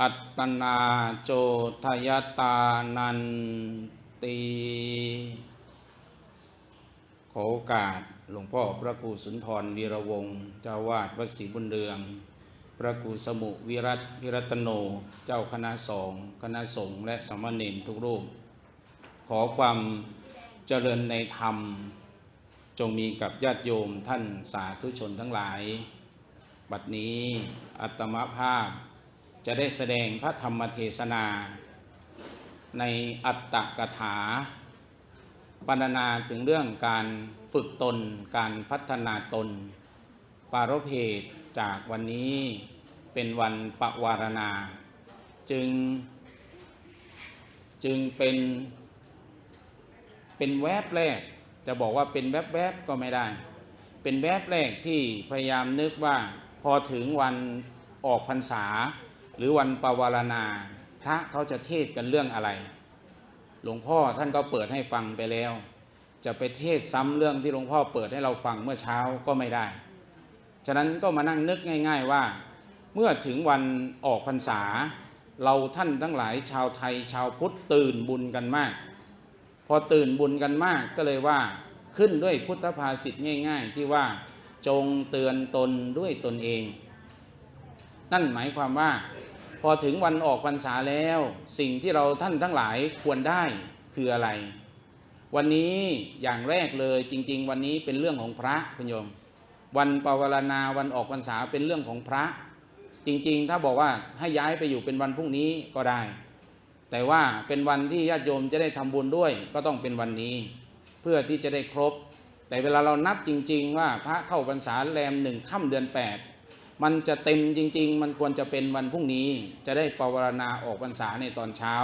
อัตตนาโจทยตานันตีขอโอกาสหลวงพ่อพระครูสุนทรวีระวงศ์เจ้าวาดวัดศรีบุญเรือง พระครูสมุวิรัตวิรัตโน เจ้าคณะสงฆ์คณะสงฆ์และสามเณรทุกรูป ขอความเจริญในธรรม จงมีกับญาติโยมท่านสาธุชนทั้งหลาย บัดนี้อัตมภาพ จะได้แสดงพระธรรมเทศนา ในอัตตกถาปรรณนาถึงเรื่องการฝึกตน การพัฒนาตน ปารภเพศจากวันนี้เป็นวันปวารณา จึง จึงเป็นเป็นแวบแรก จะบอกว่าเป็นแวบแวบๆก็ไม่ได้ เป็นแวบแรกที่พยายามนึกว่าพอถึงวันออกพรรษา รือวันปวารณา พระเขาจะเทศกันเรื่องอะไร หลวงพ่อท่านก็เปิดให้ฟังไปแล้ว จะไปเทศซ้ำเรื่องที่หลวงพ่อเปิดให้เราฟังเมื่อเช้าก็ไม่ได้ ฉะนั้นก็มานั่งนึกง่าย ๆว่า เมื่อถึงวันออกพรรษา เราท่านทั้งหลายชาวไทยชาวพุทธตื่นบุญกันมาก พอตื่นบุญกันมากก็เลยว่าขึ้นด้วยพุทธภาษิตง่าย ๆ ที่ว่าจงเตือนตนด้วยตนเอง นั่นหมายความว่า พอถึงวันออกพรรษาแล้ว สิ่งที่เราท่านทั้งหลายควรได้คืออะไร วันนี้อย่างแรกเลยจริง ๆ วันนี้เป็นเรื่องของพระคุณโยม วันปวารณาวันออกพรรษาเป็นเรื่องของพระ จริง ๆ ถ้าบอกว่าให้ย้ายไปอยู่เป็นวันพรุ่งนี้ก็ได้ แต่ว่าเป็นวันที่ญาติโยมจะได้ทำบุญด้วยก็ต้องเป็นวันนี้ เพื่อที่จะได้ครบ แต่เวลาเรานับจริง ๆ ว่าพระเข้าพรรษาแรมหนึ่งค่ำเดือน8 มันจะเต็มจริง ๆ มันควรจะเป็นวันพรุ่งนี้ จะได้ปวารณาออกพรรษาในตอนเช้า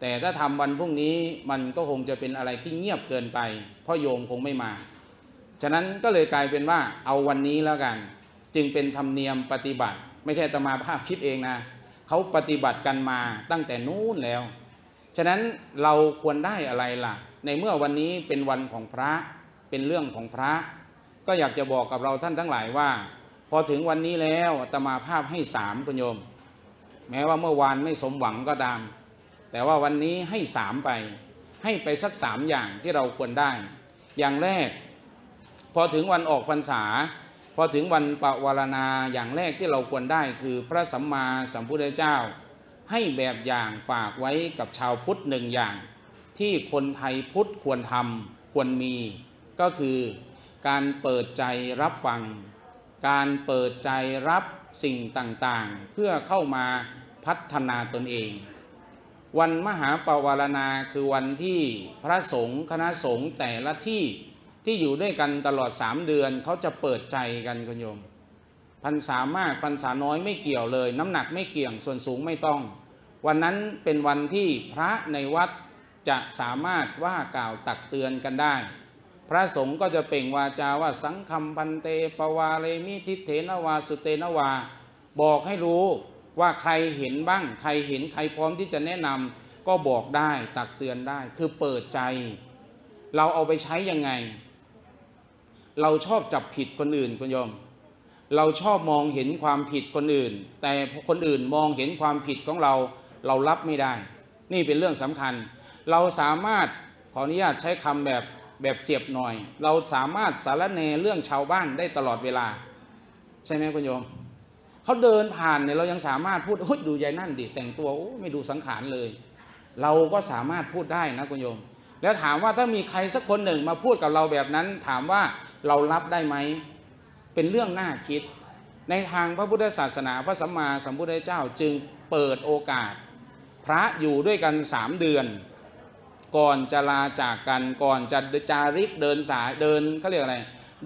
แต่ถ้าทำวันพรุ่งนี้มันก็คงจะเป็นอะไรที่เงียบเกินไป เพราะโยมคงไม่มา ฉะนั้นก็เลยกลายเป็นว่าเอาวันนี้แล้วกัน จึงเป็นธรรมเนียมปฏิบัติ ไม่ใช่ตมาภาพคิดเองนะเขาปฏิบัติกันมาตั้งแต่นู้นแล้ว ฉะนั้นเราควรได้อะไรล่ะ ในเมื่อวันนี้เป็นวันของพระเป็นเรื่องของพระ ก็อยากจะบอกกับเราท่านทั้งหลายว่า พอถึงวันนี้แล้วอาตมาภาพให้สามคุณโยม แม้ว่าเมื่อวานไม่สมหวังก็ตาม แต่ว่าวันนี้ให้สามไป ให้ไปสักสามอย่างที่เราควรได้ อย่างแรก พอถึงวันออกพรรษา พอถึงวันปวารณาอย่างแรกที่เราควรได้คือพระสัมมาสัมพุทธเจ้า ให้แบบอย่างฝากไว้กับชาวพุทธหนึ่งอย่าง ที่คนไทยพุทธควรทำควรมี ก็คือการเปิดใจรับฟัง การเปิดใจรับสิ่งต่างๆ เพื่อเข้ามาพัฒนาตนเอง วันมหาปวารณาคือวันที่พระสงฆ์คณะสงฆ์แต่ละที่ที่อยู่ด้วยกันตลอดสามเดือนเขาจะเปิดใจกันคุณโยมพรรษามากพรรษาน้อยไม่เกี่ยวเลย น้ำหนักไม่เกี่ยงส่วนสูงไม่ต้อง วันนั้นเป็นวันที่พระในวัดจะสามารถว่ากล่าวตักเตือนกันได้ พระสงฆ์ก็จะเปล่งวาจาว่าสังคมพันเตปวาเลมิทิเถนวาสุเตนวา บอกให้รู้ว่าใครเห็นบ้าง ใครเห็นใครพร้อมที่จะแนะนำก็บอกได้ตักเตือนได้ คือเปิดใจ เราเอาไปใช้ยังไง เราชอบจับผิดคนอื่นคุณโยม เราชอบมองเห็นความผิดคนอื่น แต่คนอื่นมองเห็นความผิดของเรา เรารับไม่ได้ นี่เป็นเรื่องสำคัญ เราสามารถขออนุญาตใช้คำแบบ แบบเจ็บหน่อย เราสามารถสารแหนเรื่องชาวบ้านได้ตลอดเวลา ใช่ไหมคุณโยมเขาเดินผ่านเนี่ยเรายังสามารถพูดโอ้ยดูยายนั่นดิแต่งตัวโอ้ไม่ดูสังขารเลย เราก็สามารถพูดได้นะคุณโยม แล้วถามว่าถ้ามีใครสักคนหนึ่งมาพูดกับเราแบบนั้น ถามว่าเรารับได้ไหมเป็นเรื่องน่าคิด ในทางพระพุทธศาสนาพระสัมมาสัมพุทธเจ้าจึงเปิดโอกาส พระอยู่ด้วยกันสามเดือน ก่อนจะลาจากกันก่อนจะจาริกเดินสายเดินเขาเรียกอะไร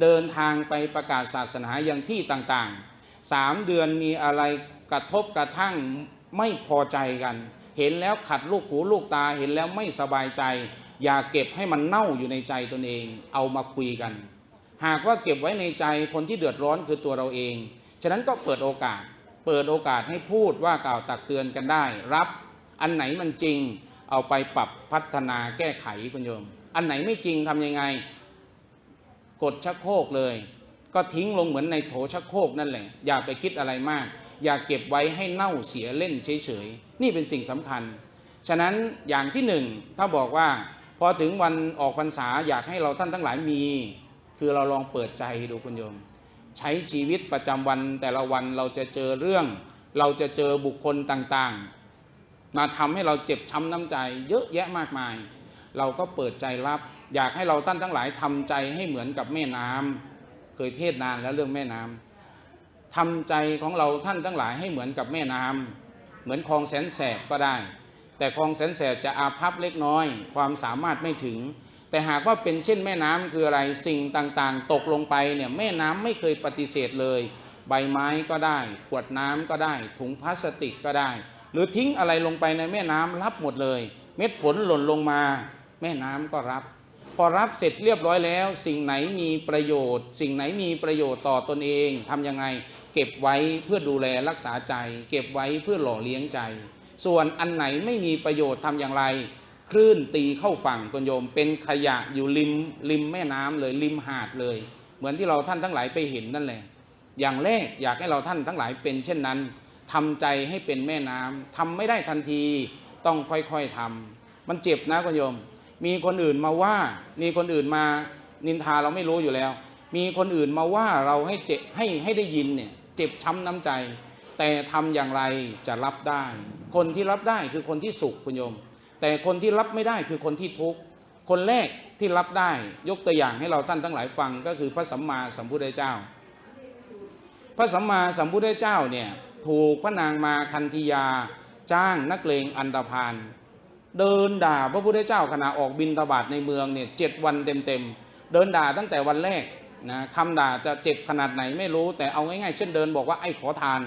เดินทางไปประกาศศาสนาอย่างที่ต่างๆสามเดือนมีอะไรกระทบกระทั่งไม่พอใจกัน เห็นแล้วขัดลูกหูลูกตาเห็นแล้วไม่สบายใจ อย่าเก็บให้มันเน่าอยู่ในใจตนเอง เอามาคุยกัน หากว่าเก็บไว้ในใจคนที่เดือดร้อนคือตัวเราเอง ฉะนั้นก็เปิดโอกาส เปิดโอกาสให้พูดว่ากล่าวตักเตือนกันได้ รับ อันไหนมันจริง เอาไปปรับพัฒนาแก้ไขคุณโยม อันไหนไม่จริงทำยังไง กดชักโครกเลย ก็ทิ้งลงเหมือนในโถชักโครกนั่นแหละ อย่าไปคิดอะไรมาก อย่าเก็บไว้ให้เน่าเสียเล่นเฉยๆ นี่เป็นสิ่งสำคัญ ฉะนั้นอย่างที่หนึ่งถ้าบอกว่า พอถึงวันออกพรรษาอยากให้เราท่านทั้งหลายมี คือเราลองเปิดใจดูคุณโยม ใช้ชีวิตประจำวันแต่ละวันเราจะเจอเรื่อง เราจะเจอบุคคลต่างๆ มาทำให้เราเจ็บช้ำน้ำใจ เยอะแยะมากมาย เราก็เปิดใจรับ อยากให้เราท่านทั้งหลายทำใจให้เหมือนกับแม่น้ำเคยเทศนานแล้วเรื่องแม่น้ำทำใจของเราท่านทั้งหลายให้เหมือนกับแม่น้ำเหมือนคลองแสนแสบก็ได้ แต่คลองแสนแสบจะอาภัพเล็กน้อย ความสามารถไม่ถึง แต่หากว่าเป็นเช่นแม่น้ำคืออะไรสิ่งต่างๆ ตกลงไปเนี่ยแม่น้ำไม่เคยปฏิเสธเลย ใบไม้ก็ได้ ขวดน้ำก็ได้ ถุงพลาสติกก็ได้ หรือทิ้งอะไรลงไปในแม่น้ำรับหมดเลย เม็ดฝนหล่นลงมา แม่น้ำก็รับ พอรับเสร็จเรียบร้อยแล้ว สิ่งไหนมีประโยชน์ สิ่งไหนมีประโยชน์ต่อตนเองทำยังไง เก็บไว้เพื่อดูแลรักษาใจ เก็บไว้เพื่อหล่อเลี้ยงใจ ส่วนอันไหนไม่มีประโยชน์ทำอย่างไรคลื่นตีเข้าฝั่งคุณโยม เป็นขยะอยู่ริมริมแม่น้ำเลยริมหาดเลย เหมือนที่เราท่านทั้งหลายไปเห็นนั่นแหละ อย่างแรกอยากให้เราท่านทั้งหลายเป็นเช่นนั้น ทำใจให้เป็นแม่น้ำทำไม่ได้ทันทีต้องค่อยๆทำมันเจ็บนะคุณโยม มีคนอื่นมาว่า มีคนอื่นมานินทาเราไม่รู้อยู่แล้ว มีคนอื่นมาว่าเราให้เจ็บให้ให้ได้ยินเนี่ยเจ็บช้ำน้ำใจ แต่ทำอย่างไรจะรับได้ คนที่รับได้คือคนที่สุขคุณโยม แต่คนที่รับไม่ได้คือคนที่ทุกข์คนแรกที่รับได้ยกตัวอย่างให้เราท่านทั้งหลายฟังก็คือพระสัมมาสัมพุทธเจ้า พระสัมมาสัมพุทธเจ้าเนี่ย ถูกพระนางมาคันธียา จ้างนักเลงอันตพานเดินด่าพระพุทธเจ้าขณะออกบินทบาทในเมืองเนี่ยเจ็ดวันเต็มๆเดินด่าตั้งแต่วันแรกนะคำด่าจะเจ็บขนาดไหนไม่รู้ แต่เอาง่ายๆ เช่นเดินบอกว่าไอ้ขอทาน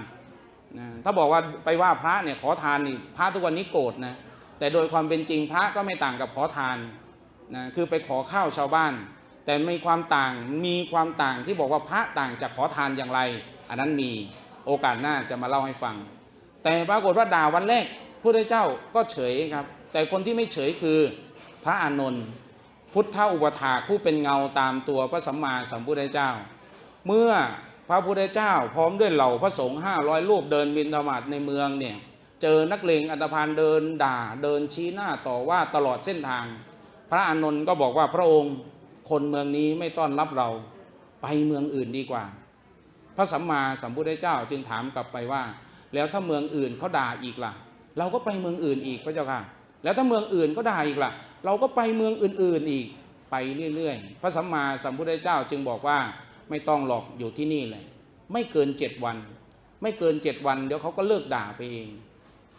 นะถ้าบอกว่าไปว่าพระเนี่ยขอทานนี่พระทุกวันนี้โกรธนะแต่โดยความเป็นจริงพระก็ไม่ต่างกับขอทานนะคือไปขอข้าวชาวบ้าน แต่มีความต่างมีความต่างที่บอกว่าพระต่างจากขอทานอย่างไร อันนั้นมี โอกาสหน้าจะมาเล่าให้ฟัง แต่ปรากฏว่าด่าวันแรกพระเจ้าก็เฉยครับ แต่คนที่ไม่เฉยคือพระอานนท์พุทธอุปถาผู้เป็นเงาตามตัวพระสัมมาสัมพุทธเจ้า เมื่อพระพุทธเจ้า พร้อมด้วยเหล่าพระสงฆ์ห้าร้อยรูปเดินบินธบาตในเมืองเนี่ยเจอนักเลงอันตพานเดินด่าเดินชี้หน้าต่อว่าตลอดเส้นทาง พระอานนท์ก็บอกว่าพระองค์คนเมืองนี้ไม่ต้อนรับเราไปเมืองอื่นดีกว่า พระสัมมาสัมพุทธเจ้าจึงถามกลับไปว่า แล้วถ้าเมืองอื่นเขาด่าอีกล่ะ เราก็ไปเมืองอื่นอีกพระเจ้าค่ะ แล้วถ้าเมืองอื่นก็ด่าอีกล่ะ เราก็ไปเมืองอื่น ๆอีกไปเรื่อยๆ พระสัมมาสัมพุทธเจ้าจึงบอกว่าไม่ต้องหรอกอยู่ที่นี่เลย ไม่เกินเจ็ดวัน ไม่เกินเจ็ดวันเดี๋ยวเขาก็เลิกด่าไปเอง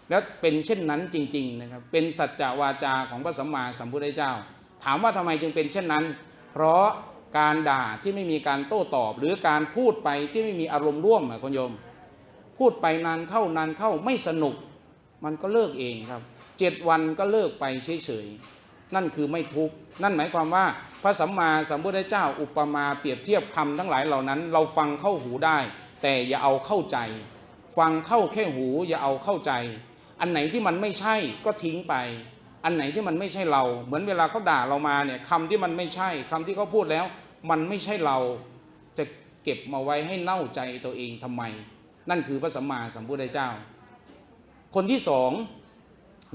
แล้วเป็นเช่นนั้นจริง ๆนะครับ เป็นสัจจวาจาของพระสัมมาสัมพุทธเจ้า ถามว่าทำไมจึงเป็นเช่นนั้น เพราะ การด่าที่ไม่มีการโต้ตอบ หรือการพูดไปที่ไม่มีอารมณ์ร่วมอะคุณโยม พูดไปนานเข้านานเข้าไม่สนุก มันก็เลิกเองครับเจ็ดวันก็เลิกไปเฉยๆนั่นคือไม่ทุกข์นั่นหมายความว่าพระสัมมาสัมพุทธเจ้าอุปมาเปรียบเทียบคำทั้งหลายเหล่านั้น เราฟังเข้าหูได้ แต่อย่าเอาเข้าใจ ฟังเข้าแค่หูอย่าเอาเข้าใจ อันไหนที่มันไม่ใช่ก็ทิ้งไป อันไหนที่มันไม่ใช่เรา เหมือนเวลาเขาด่าเรามาเนี่ยคำที่มันไม่ใช่คำที่เขาพูดแล้ว มันไม่ใช่เราจะเก็บมาไว้ให้เน่าใจตัวเองทำไม นั่นคือพระสัมมาสัมพุทธเจ้า คนที่สอง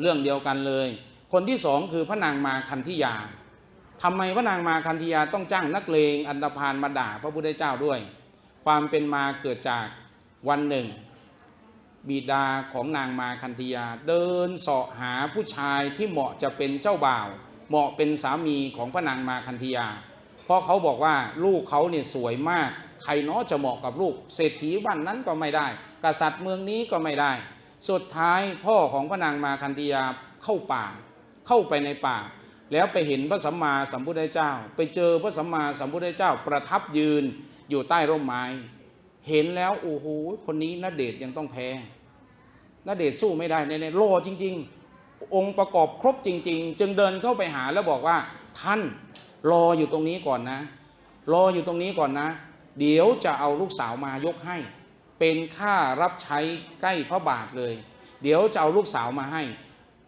เรื่องเดียวกันเลย คนที่สองคือพระนางมาคันธิยาทำไมพระนางมาคันธิยาต้องจ้างนักเลงอันตพานมาด่าพระพุทธเจ้าด้วย ความเป็นมาเกิดจากวันหนึ่ง บิดาของนางมาคันธยา เดินเสาะหาผู้ชายที่เหมาะจะเป็นเจ้าบ่าว เหมาะเป็นสามีของพระนางมาคันธยา เพราะเขาบอกว่าลูกเขาเนี่ยสวยมาก ใครเนาะจะเหมาะกับลูก เศรษฐีบ้านนั้นก็ไม่ได้ กษัตริย์เมืองนี้ก็ไม่ได้ สุดท้ายพ่อของพระนางมาคันธียาเข้าป่า เข้าไปในป่า แล้วไปเห็นพระสัมมาสัมพุทธเจ้า ไปเจอพระสัมมาสัมพุทธเจ้าประทับยืนอยู่ใต้ร่มไม้ เห็นแล้วโอ้โหคนนี้นเดชยังต้องแพ้ ณเดชสู้ไม่ได้แน่ๆโลจริง ๆ องค์ประกอบครบจริง ๆ จึงเดินเข้าไปหาแล้วบอกว่าท่านรออยู่ตรงนี้ก่อนนะ รออยู่ตรงนี้ก่อนนะ เดี๋ยวจะเอาลูกสาวมายกให้ เป็นค่ารับใช้ใกล้พระบาทเลย เดี๋ยวจะเอาลูกสาวมาให้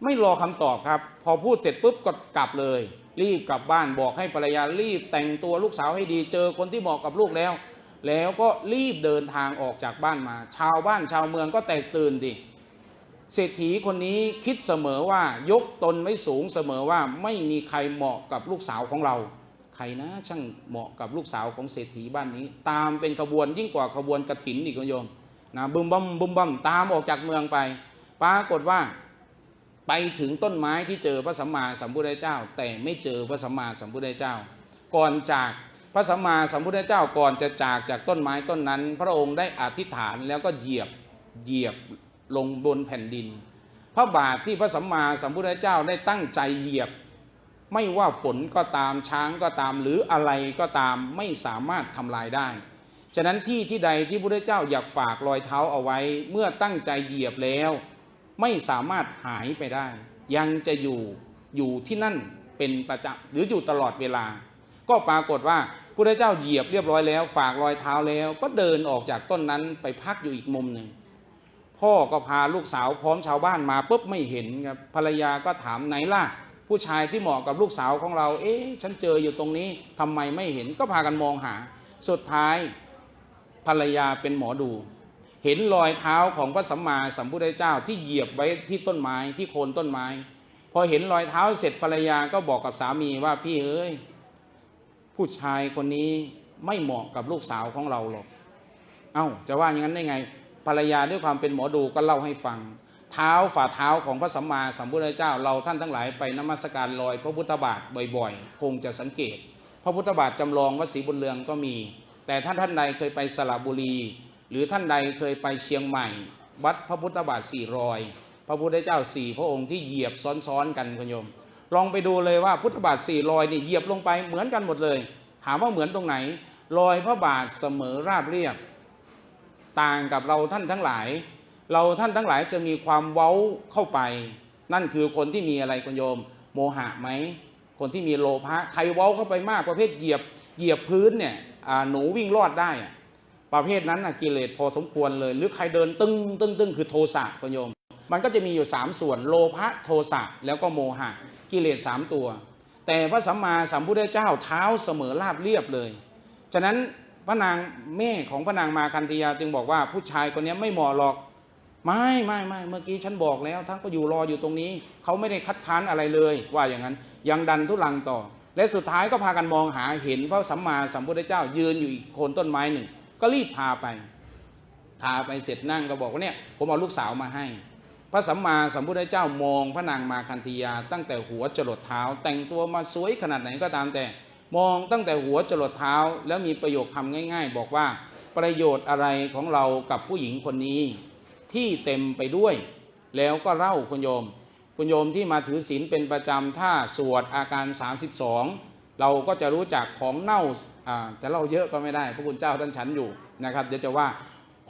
ไม่รอคำตอบครับ พอพูดเสร็จปุ๊บก็กลับเลย รีบกลับบ้านบอกให้ภรรยารีบแต่งตัวลูกสาวให้ดีเจอคนที่เหมาะกับลูกแล้ว แล้วก็รีบเดินทางออกจากบ้านมา ชาวบ้านชาวเมืองก็แตกตื่นดิ เศรษฐีคนนี้คิดเสมอว่ายกตนไว้สูงเสมอว่าไม่มีใครเหมาะกับลูกสาวของเรา ใครนะช่างเหมาะกับลูกสาวของเศรษฐีบ้านนี้ ตามเป็นขบวนยิ่งกว่าขบวนกระถินอีกคุณโยมนะบึมบัมบึมบัมตามออกจากเมืองไป ปรากฏว่า ไปถึงต้นไม้ที่เจอพระสัมมาสัมพุทธเจ้า แต่ไม่เจอพระสัมมาสัมพุทธเจ้า ก่อนจากพระสัมมาสัมพุทธเจ้าก่อนจะจากจากต้นไม้ต้นนั้น พระองค์ได้อธิษฐานแล้วก็เหยียบเหยียบ ลงบนแผ่นดิน พระบาทที่พระสัมมาสัมพุทธเจ้าได้ตั้งใจเหยียบ ไม่ว่าฝนก็ตามช้างก็ตามหรืออะไรก็ตามไม่สามารถทำลายได้ ฉะนั้นที่ที่ใดที่พระพุทธเจ้าอยากฝากรอยเท้าเอาไว้ เมื่อตั้งใจเหยียบแล้ว ไม่สามารถหายไปได้ ยังจะอยู่อยู่ที่นั่นเป็นประจำหรืออยู่ตลอดเวลา ก็ปรากฏว่าพระเจ้าเหยียบเรียบร้อยแล้ว ฝากรอยเท้าแล้ว ก็เดินออกจากต้นนั้นไปพักอยู่อีกมุมหนึ่ง พ่อก็พาลูกสาวพร้อมชาวบ้านมาปุ๊บไม่เห็นครับภรรยาก็ถามไหนล่ะ ผู้ชายที่เหมาะกับลูกสาวของเรา เอ๊ะฉันเจออยู่ตรงนี้ทำไมไม่เห็นก็พากันมองหา สุดท้ายภรรยาเป็นหมอดู เห็นรอยเท้าของพระสัมมาสัมพุทธเจ้าที่เหยียบไว้ที่ต้นไม้ที่โคนต้นไม้ พอเห็นรอยเท้าเสร็จภรรยาก็บอกกับสามีว่าพี่เอ้ยผู้ชายคนนี้ไม่เหมาะกับลูกสาวของเราหรอกเอ้าจะว่าอย่างนั้นได้ไง ภรรยาด้วยความเป็นหมอดูก็เล่าให้ฟัง เท้าฝ่าเท้าของพระสัมมาสัมพุทธเจ้า เราท่านทั้งหลายไปนมัสการลอยพระพุทธบาทบ่อยๆ คงจะสังเกต พระพุทธบาทจำลองวัดศรีบุญเรืองก็มี แต่ท่านท่านใดเคยไปสระบุรี หรือท่านใดเคยไปเชียงใหม่ วัดพระพุทธบาทสี่รอยพระพุทธเจ้าสี่พระองค์ที่เหยียบซ้อนๆกันคุณโยม ลองไปดูเลยว่าพุทธบาทสี่รอยนี่เหยียบลงไปเหมือนกันหมดเลย ถามว่าเหมือนตรงไหนรอยพระบาทเสมอราบเรียบ ต่างกับเราท่านทั้งหลาย เราท่านทั้งหลายจะมีความเว้าเข้าไป นั่นคือคนที่มีอะไรคุณโยม โมหะไหมคนที่มีโลภะใครเว้าเข้าไปมากประเภทเหยียบเหยียบพื้นเนี่ยหนูวิ่งรอดได้ ประเภทนั้นนะกิเลสพอสมควรเลย หรือใครเดินตึ้งตึ้งตึ้งคือโทสะคุณโยม มันก็จะมีอยู่ 3 ส่วนโลภะโทสะแล้วก็โมหะ กิเลสสามตัว แต่พระสัมมาสัมพุทธเจ้าเท้าเสมอราบเรียบเลย ฉะนั้น พระนางแม่ของพระนางมาคันธียาจึงบอกว่าผู้ชายคนนี้ไม่เหมาะหรอก ไม่ไม่ไม่เมื่อกี้ฉันบอกแล้วท่านก็อยู่รออยู่ตรงนี้ เขาไม่ได้คัดค้านอะไรเลย ว่าอย่างนั้นยังดันทุลังต่อ และสุดท้ายก็พากันมองหาเห็นพระสัมมาสัมพุทธเจ้ายืนอยู่อีกโคนต้นไม้หนึ่ง ก็รีบพาไปพาไปเสร็จนั่งก็บอกว่าเนี่ยผมเอาลูกสาวมาให้ พระสัมมาสัมพุทธเจ้ามองพระนางมาคันธียา ตั้งแต่หัวจรดเท้า แต่งตัวมาสวยขนาดไหนก็ตามแต่ มองตั้งแต่หัวจรดเท้า แล้วมีประโยคคำง่าย ๆ บอกว่า ประโยชน์อะไรของเรากับผู้หญิงคนนี้ ที่เต็มไปด้วย แล้วก็เล่าคุณโยม คุณโยมที่มาถือศีลเป็นประจำถ้าสวดอาการ 32 เราก็จะรู้จักของเน่าจะเล่าเยอะก็ไม่ได้ พระคุณเจ้าท่านฉันอยู่นะครับเดี๋ยวจะว่า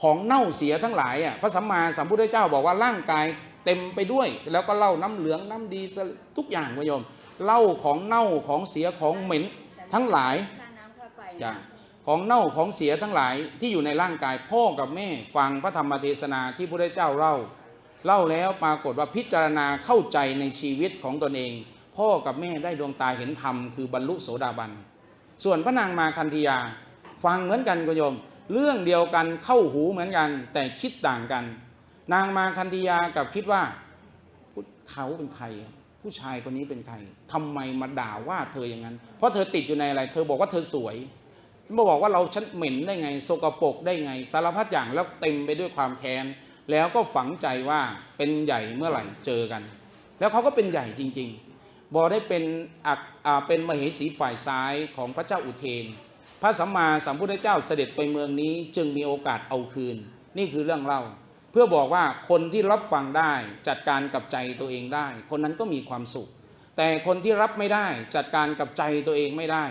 ของเน่าเสียทั้งหลายอะพระสัมมาสัมพุทธเจ้าบอกว่าร่างกายเต็มไปด้วย แล้วก็เล่าน้ำเหลืองน้ำดีทุกอย่างคุณโยมเล่าของเน่าของเสียของเหม็น ทั้งหลายค่าน้ำค่าไฟจ้ะของเน่าของเสียทั้งหลายที่อยู่ในร่างกายพ่อกับแม่ฟังพระธรรมเทศนาที่พระพุทธเจ้าเล่า เล่าแล้วปรากฏว่าพิจารณาเข้าใจในชีวิตของตนเอง พ่อกับแม่ได้ดวงตาเห็นธรรมคือบรรลุโสดาบัน ส่วนพระนางมาคันธยา ฟังเหมือนกันคุณโยม เรื่องเดียวกันเข้าหูเหมือนกัน แต่คิดต่างกัน นางมาคันธยากับคิดว่าพุทธเขาเป็นใคร ผู้ชายคนนี้เป็นใครทำไมมาด่าว่าเธออย่างนั้น เพราะเธอติดอยู่ในอะไร เธอบอกว่าเธอสวยมาบอกว่าเราฉันเหม็นได้ไงโสกปกได้ไง สารพัดอย่างแล้วเต็มไปด้วยความแค้นแล้วก็ฝังใจว่าเป็นใหญ่เมื่อไหร่เจอกัน แล้วเขาก็เป็นใหญ่จริง ๆ บอได้เป็นอักเป็นมเหสีฝ่ายซ้ายของพระเจ้าอุเทน พระสัมมาสัมพุทธเจ้าเสด็จไปเมืองนี้ จึงมีโอกาสเอาคืน นี่คือเรื่องเล่า เพื่อบอกว่าคนที่รับฟังได้จัดการกับใจตัวเองได้ คนนั้นก็มีความสุข แต่คนที่รับไม่ได้จัดการกับใจตัวเองไม่ได้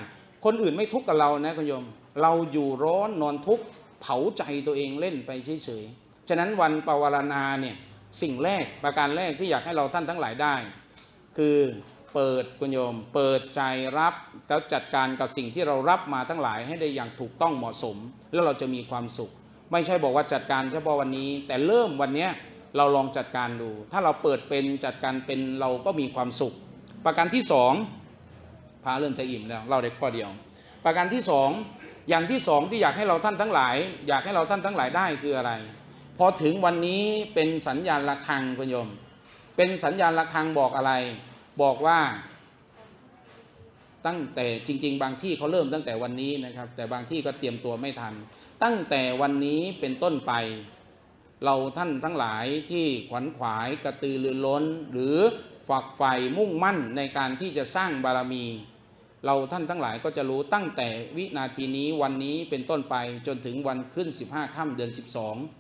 คนอื่นไม่ทุกข์กับเรานะคุณโยม เราอยู่ร้อนนอนทุกข์เผาใจตัวเองเล่นไปเฉยๆฉะนั้นวันปวารณาเนี่ยสิ่งแรกประการแรกที่อยากให้เราท่านทั้งหลายได้ คือเปิดคุณโยม เปิดใจรับแล้วจัดการกับสิ่งที่เรารับมาทั้งหลายให้ได้อย่างถูกต้องเหมาะสม แล้วเราจะมีความสุข ไม่ใช่บอกว่าจัดการเฉพาะวันนี้ แต่เริ่มวันนี้เราลองจัดการดู ถ้าเราเปิดเป็นจัดการเป็นเราก็มีความสุข ประการที่สองพระเริ่มจะอิ่มแล้วเล่าได้ข้อเดียว ประการที่สองอย่างที่สองที่อยากให้เราท่านทั้งหลาย อยากให้เราท่านทั้งหลายได้คืออะไร พอถึงวันนี้เป็นสัญญาณระฆังคุณโยม เป็นสัญญาณระฆังบอกอะไร บอกว่าตั้งแต่จริง ๆ บางที่เขาเริ่มตั้งแต่วันนี้นะครับ แต่บางที่ก็เตรียมตัวไม่ทัน ตั้งแต่วันนี้เป็นต้นไป เราท่านทั้งหลายที่ขวัญขวายกระตือรือร้น หรือฝักใฝ่มุ่งมั่นในการที่จะสร้างบารมี เราท่านทั้งหลายก็จะรู้ตั้งแต่วินาทีนี้วันนี้เป็นต้นไปจนถึงวันขึ้น 15ค่ำเดือน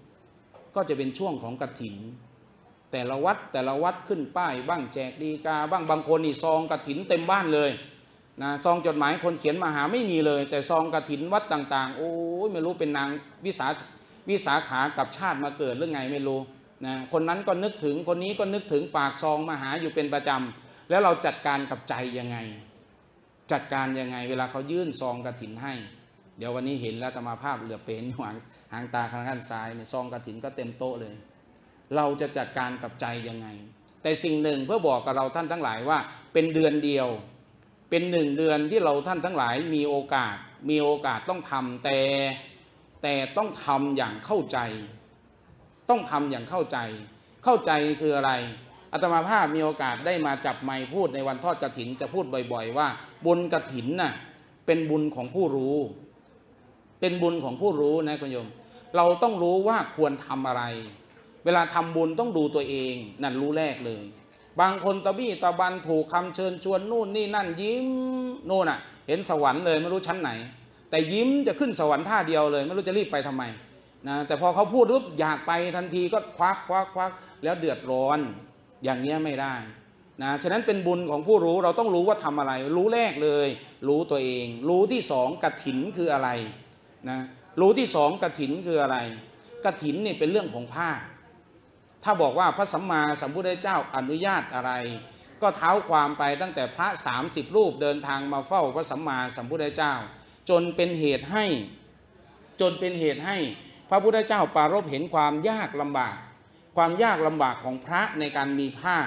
12 ก็จะเป็นช่วงของกระถิน แต่ละวัดแต่ละวัดขึ้นป้ายบ้างแจกดีกาบ้างบางคนนี่ซองกระถินเต็มบ้านเลย นะซองจดหมายคนเขียนมาหาไม่มีเลย แต่ซองกระถินวัดต่าง ๆ โอ้ยไม่รู้เป็นนางวิสาวิสาขากับชาติมาเกิดหรือไงไม่รู้นะคนนั้นก็นึกถึงคนนี้ก็นึกถึงฝากซองมาหาอยู่เป็นประจำแล้วเราจัดการกับใจยังไง จัดการยังไง เวลาเขายื่นซองกระถินให้ เดี๋ยววันนี้เห็นแล้วธรรมาภาพเหลือเป็นหางหางตาข้างด้านซ้ายเนี่ยซองกระถินก็เต็มโต๊ะเลย เราจะจัดการกับใจยังไง แต่สิ่งหนึ่งเพื่อบอกกับเราท่านทั้งหลายว่า เป็นเดือนเดียว เป็นหนึ่งเดือนที่เราท่านทั้งหลายมีโอกาสมีโอกาสต้องทำแต่แต่ต้องทำอย่างเข้าใจ ต้องทำอย่างเข้าใจ เข้าใจคืออะไรอาตมาภาพมีโอกาสได้มาจับไมค์พูดในวันทอดกระถินจะพูดบ่อย ๆ ว่า บุญกระถินน่ะเป็นบุญของผู้รู้ เป็นบุญของผู้รู้นะคุณโยม เราต้องรู้ว่าควรทำอะไร เวลาทำบุญต้องดูตัวเองนั่นรู้แรกเลย บางคนตะบี้ตะบันถูกคำเชิญชวนนู่นนี่นั่นยิ้มนู่นอะ เห็นสวรรค์เลยไม่รู้ชั้นไหน แต่ยิ้มจะขึ้นสวรรค์ท่าเดียวเลย ไม่รู้จะรีบไปทำไมนะแต่พอเขาพูดปุ๊บอยากไปทันทีก็ควักควักควักแล้วเดือดร้อนอย่างเงี้ยไม่ได้นะฉะนั้นเป็นบุญของผู้รู้เราต้องรู้ว่าทำอะไร รู้แรกเลย รู้ตัวเอง รู้ที่สองกระถินคืออะไรนะรู้ที่สองกระถินคืออะไรกระถินเนี่ยเป็นเรื่องของผ้า ถ้าบอกว่าพระสัมมาสัมพุทธเจ้าอนุญาตอะไร ก็เท้าความไปตั้งแต่พระ 30 รูปเดินทางมาเฝ้าพระสัมมาสัมพุทธเจ้า จนเป็นเหตุให้จนเป็นเหตุให้พระพุทธเจ้าปรารบเห็นความยากลำบาก ความยากลำบากของพระในการมีผ้า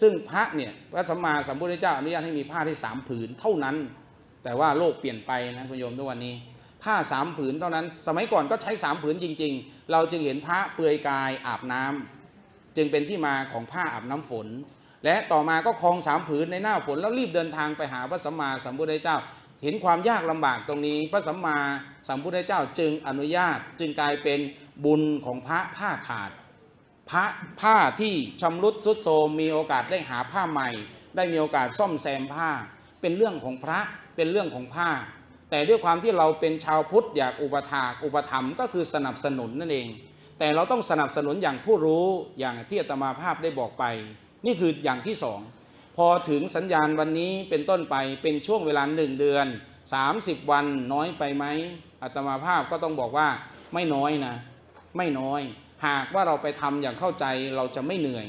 ซึ่งพระเนี่ยพระสัมมาสัมพุทธเจ้าอนุญาตให้มีผ้าที่สามผืนเท่านั้น แต่ว่าโลกเปลี่ยนไปนะคุณโยมทุกวันนี้ผ้าสามผืนเท่านั้น สมัยก่อนก็ใช้สามผืนจริง ๆ เราจึงเห็นพระเปลือยกายอาบน้ำ จึงเป็นที่มาของผ้าอาบน้ำฝน และต่อมาก็คลองสามผืนในหน้าฝนแล้วรีบเดินทางไปหาพระสัมมาสัมพุทธเจ้า เห็นความยากลำบากตรงนี้ พระสัมมาสัมพุทธเจ้าจึงอนุญาตจึงกลายเป็นบุญของพระผ้าขาด พระผ้าที่ชำรุดทรุดโทรมมีโอกาสได้หาผ้าใหม่ ได้มีโอกาสซ่อมแซมผ้า เป็นเรื่องของพระเป็นเรื่องของผ้า แต่ด้วยความที่เราเป็นชาวพุทธอยากอุปถากอุปถัมภ์ก็คือสนับสนุนนั่นเอง แต่เราต้องสนับสนุนอย่างผู้รู้อย่างที่อาตมาภาพได้บอกไป นี่คืออย่างที่สองพอถึงสัญญาณวันนี้เป็นต้นไปเป็นช่วงเวลาหนึ่งเดือน 30 วันน้อยไปไหมอาตมาภาพก็ต้องบอกว่าไม่น้อยนะ ไม่น้อย หากว่าเราไปทำอย่างเข้าใจเราจะไม่เหนื่อย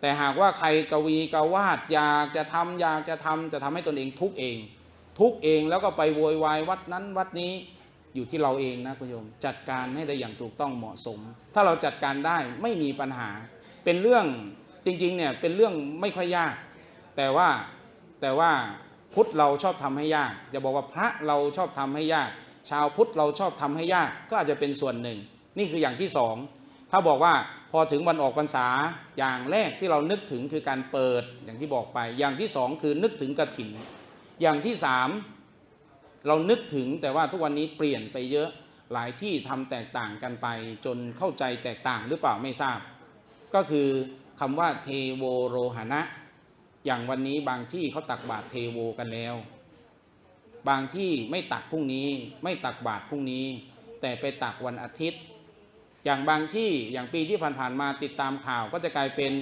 แต่หากว่าใครกวีกวาดอยากจะทำอยากจะทำจะทำให้ตนเองทุกเอง ทุกเองแล้วก็ไปโวยวายวัดนั้นวัดนี้ อยู่ที่เราเองนะคุณโยม จัดการให้ได้อย่างถูกต้องเหมาะสม ถ้าเราจัดการได้ไม่มีปัญหา เป็นเรื่องจริงๆเนี่ยเป็นเรื่องไม่ค่อยยาก แต่ว่าแต่ว่าพุทธเราชอบทำให้ยากจะบอกว่าพระเราชอบทำให้ยาก ชาวพุทธเราชอบทำให้ยากก็อาจจะเป็นส่วนหนึ่ง นี่คืออย่างที่สองถ้าบอกว่าพอถึงวันออกพรรษาอย่างแรกที่เรานึกถึงคือการเปิดอย่างที่บอกไป อย่างที่สองคือนึกถึงกระถิน อย่างที่สาม เรานึกถึงแต่ว่าทุกวันนี้เปลี่ยนไปเยอะหลายที่ทำแตกต่างกันไป จนเข้าใจแตกต่างหรือเปล่าไม่ทราบ ก็คือคำว่าเทโวโรหณะ อย่างวันนี้บางที่เขาตักบาตรเทโวกันแล้ว บางที่ไม่ตักพรุ่งนี้ ไม่ตักบาตรพรุ่งนี้ แต่ไปตักวันอาทิตย์ อย่างบางที่อย่างปีที่ผ่านๆมาติดตามข่าวก็จะกลายเป็น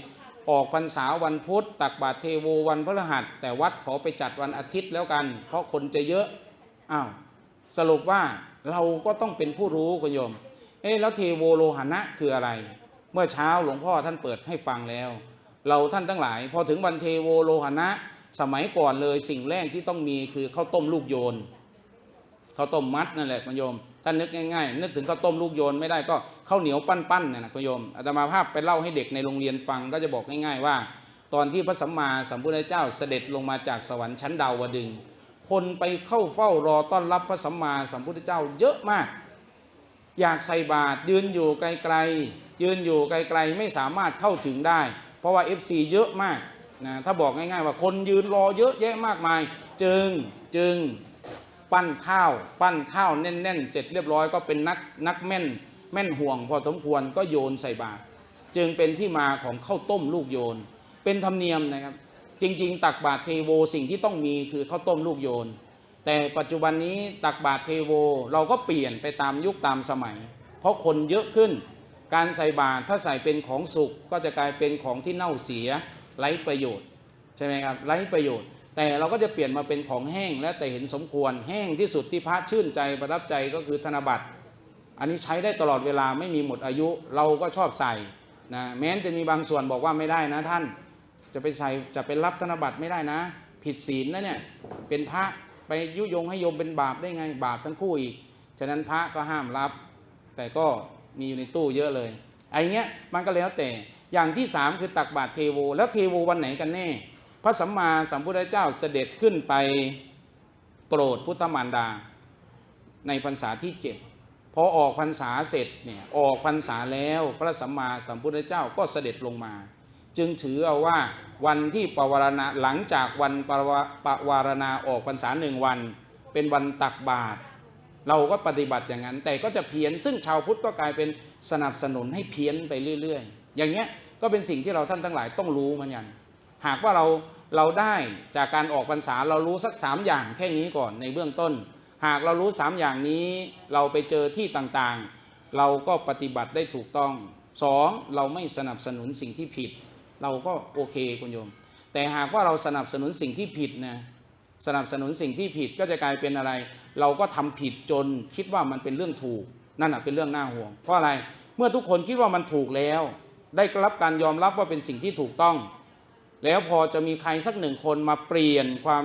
ออกพรรษาวันพุธ ตักบาตรเทโววันพฤหัส แต่วัดขอไปจัดวันอาทิตย์แล้วกัน เพราะคนจะเยอะ อ้าวสรุปว่าเราก็ต้องเป็นผู้รู้คุณโยม เอ๊แล้วเทโวโลหณะคืออะไร เมื่อเช้าหลวงพ่อท่านเปิดให้ฟังแล้ว เราท่านทั้งหลาย พอถึงวันเทโวโลหณะ สมัยก่อนเลยสิ่งแรกที่ต้องมีคือข้าวต้มลูกโยนข้าวต้มมัดนั่นแหละคุณโยมท่านนึกง่ายๆนึกถึงข้าวต้มลูกโยนไม่ได้ก็ข้าวเหนียวปั้นๆนี่ยนะคุณโยมอาตมาภาพไปเล่าให้เด็กในโรงเรียนฟังก็จะบอกง่ายๆว่า ตอนที่พระสัมมาสัมพุทธเจ้าเสด็จลงมาจากสวรรค์ชั้นดาวดึง คนไปเข้าเฝ้ารอต้อนรับพระสัมมาสัมพุทธเจ้าเยอะมาก อยากใส่บาตรยืนอยู่ไกลๆ ยืนอยู่ไกลๆ ไม่สามารถเข้าถึงได้ เพราะว่า FC เยอะมากนะถ้าบอกง่ายๆว่าคนยืนรอเยอะแยะมากมาย จึงจึงปั้นข้าว ปั้นข้าวแน่นๆเสร็จเรียบร้อยก็เป็นนักนักแม่นแม่นห่วง พอสมควรก็โยนใส่บาตรจึงเป็นที่มาของข้าวต้มลูกโยน เป็นธรรมเนียมนะครับ จริง ๆ ตักบาตรเทโวสิ่งที่ต้องมีคือข้าวต้มลูกโยน แต่ปัจจุบันนี้ตักบาตรเทโวเราก็เปลี่ยนไปตามยุคตามสมัย เพราะคนเยอะขึ้น การใส่บาตรถ้าใส่เป็นของสุกก็จะกลายเป็นของที่เน่าเสียไร้ประโยชน์ใช่ไหมครับไร้ประโยชน์ แต่เราก็จะเปลี่ยนมาเป็นของแห้งและแต่เห็นสมควรแห้งที่สุดที่พระชื่นใจประทับใจก็คือธนบัตร อันนี้ใช้ได้ตลอดเวลาไม่มีหมดอายุเราก็ชอบใส่นะแม้นจะมีบางส่วนบอกว่าไม่ได้นะท่าน จะไปใส่จะไปรับธนบัตรไม่ได้นะ ผิดศีลนะเนี่ยเป็นพระไปยุยงให้โยมเป็นบาปได้ไงบาปทั้งคู่อีก ฉะนั้นพระก็ห้ามรับ แต่ก็มีอยู่ในตู้เยอะเลยไอ้เงี้ยมันก็แล้วแต่อย่างที่สามคือตักบาตรเทโว แล้วเทโววันไหนกันแน่ พระสัมมาสัมพุทธเจ้าเสด็จขึ้นไปโปรดพุทธมารดา ในพรรษาที่เจ็ดพอออกพรรษาเสร็จเนี่ยออกพรรษาแล้วพระสัมมาสัมพุทธเจ้าก็เสด็จลงมา จึงถือเอาว่าวันที่ปวารณาหลังจากวันปวาปวารณาออกพรรษาหนึ่งวัน เป็นวันตักบาตรเราก็ปฏิบัติอย่างนั้น แต่ก็จะเพี้ยนซึ่งชาวพุทธก็กลายเป็นสนับสนุนให้เพี้ยนไปเรื่อย ๆ อย่างเงี้ยก็เป็นสิ่งที่เราท่านทั้งหลายต้องรู้มือนกันหากว่าเราเราได้จากการออกพรรษาเรารู้สักสามอย่างแค่นี้ก่อนในเบื้องต้น หากเรารู้สามอย่างนี้เราไปเจอที่ต่างๆ เราก็ปฏิบัติได้ถูกต้องสองเราไม่สนับสนุนสิ่งที่ผิด เราก็โอเคคุณโยม แต่หากว่าเราสนับสนุนสิ่งที่ผิดนะสนับสนุนสิ่งที่ผิดก็จะกลายเป็นอะไร เราก็ทำผิดจนคิดว่ามันเป็นเรื่องถูกนั่นเป็นเรื่องน่าห่วง เพราะอะไรเมื่อทุกคนคิดว่ามันถูกแล้ว ได้รับการยอมรับว่าเป็นสิ่งที่ถูกต้อง แล้วพอจะมีใครสักหนึ่งคนมาเปลี่ยนความ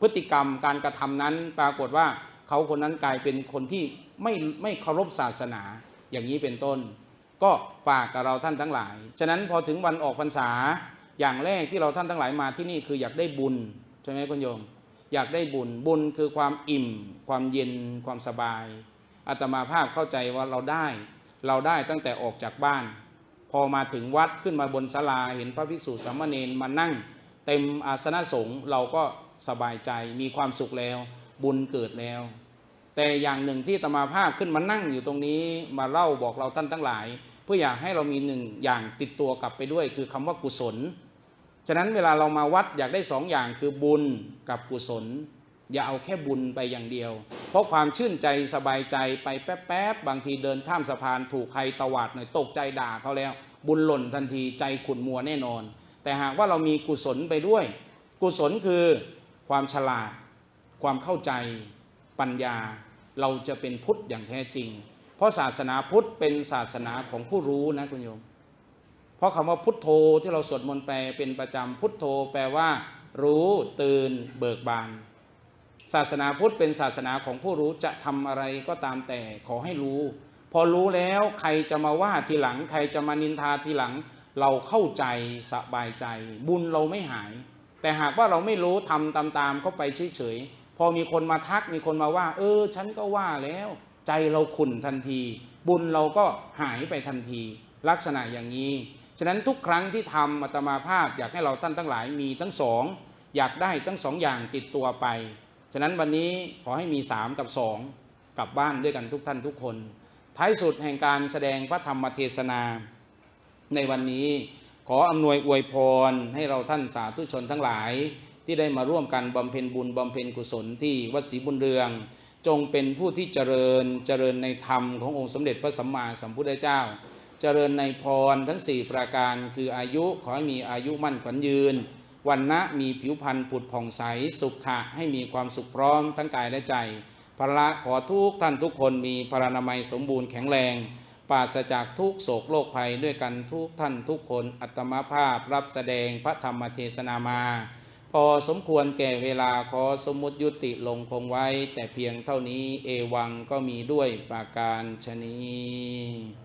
พฤติกรรมการกระทำนั้น ปรากฏว่าเขาคนนั้นกลายเป็นคนที่ไม่ไม่เคารพศาสนาอย่างนี้เป็นต้น ก็ฝากกับเราท่านทั้งหลาย ฉะนั้นพอถึงวันออกพรรษาอย่างแรกที่เราท่านทั้งหลายมาที่นี่คืออยากได้บุญใช่ไหมคุณโยม อยากได้บุญบุญคือความอิ่ม ความเย็น ความสบายอาตมาภาพเข้าใจว่าเราได้ เราได้ตั้งแต่ออกจากบ้าน พอมาถึงวัดขึ้นมาบนศาลาเห็นพระภิกษุสามเณรมานั่ง เต็มอาสนะสงฆ์เราก็สบายใจมีความสุขแล้ว บุญเกิดแล้ว แต่อย่างหนึ่งที่ตมาภาพขึ้นมานั่งอยู่ตรงนี้มาเล่าบอกเราท่านทั้งหลาย เพื่ออยากให้เรามีหนึ่งอย่างติดตัวกลับไปด้วย คือคำว่ากุศล ฉะนั้นเวลาเรามาวัดอยากได้สองอย่างคือบุญกับกุศล อย่าเอาแค่บุญไปอย่างเดียว เพราะความชื่นใจสบายใจไปแป๊บๆบางทีเดินข้ามสะพานถูกใครตวาดหน่อยตกใจด่าเขาแล้ว บุญหล่นทันทีใจขุ่นมัวแน่นอน แต่หากว่าเรามีกุศลไปด้วย กุศลคือความฉลาด ความเข้าใจปัญญา เราจะเป็นพุทธอย่างแท้จริง เพราะศาสนาพุทธเป็นศาสนาของผู้รู้นะคุณโยม เพราะคำว่าพุทโธที่เราสวดมนต์แปลเป็นประจำพุทโธ แปลว่า รู้ตื่นเบิกบาน ศาสนาพุทธเป็นศาสนาของผู้รู้จะทำอะไรก็ตามแต่ขอให้รู้ พอรู้แล้วใครจะมาว่าทีหลัง ใครจะมานินทาทีหลัง เราเข้าใจสบายใจ บุญเราไม่หาย แต่หากว่าเราไม่รู้ทำตามๆเข้าไปเฉยๆพอมีคนมาทักมีคนมาว่า เออ ฉันก็ว่าแล้ว ใจเราขุ่นทันที บุญเราก็หายไปทันที ลักษณะอย่างนี้ ฉะนั้นทุกครั้งที่ทำอัตมาภาพอยากให้เราท่านทั้งหลายมีทั้งสองอยากได้ทั้งสองอย่างติดตัวไป ฉะนั้นวันนี้ขอให้มีสามกับสองกลับบ้านด้วยกันทุกท่านทุกคน ท้ายสุดแห่งการแสดงพระธรรมเทศนา ในวันนี้ขออำนวยอวยพรให้เราท่านสาธุชนทั้งหลาย ที่ได้มาร่วมกันบำเพ็ญบุญบำเพ็ญกุศลที่วัดศรีบุญเรือง จงเป็นผู้ที่เจริญเจริญในธรรมขององค์สมเด็จพระสัมมาสัมพุทธเจ้า เจริญในพรทั้ง 4 ประการคืออายุขอให้มีอายุมั่นขวัญยืนวันนะมีผิวพรรณผุดผ่องใสสุขะให้มีความสุขพร้อมทั้งกายและใจพละขอทุกท่านทุกคนมีพรานามัยสมบูรณ์แข็งแรงปราศจากทุกโศกโรคภัยด้วยกันทุกท่านทุกคนอัตมาภาพรับแสดงพระธรรมเทศนามา พอสมควรแก่เวลาขอสมมุติยุติลงคงไว้ แต่เพียงเท่านี้เอวังก็มีด้วยประการชนี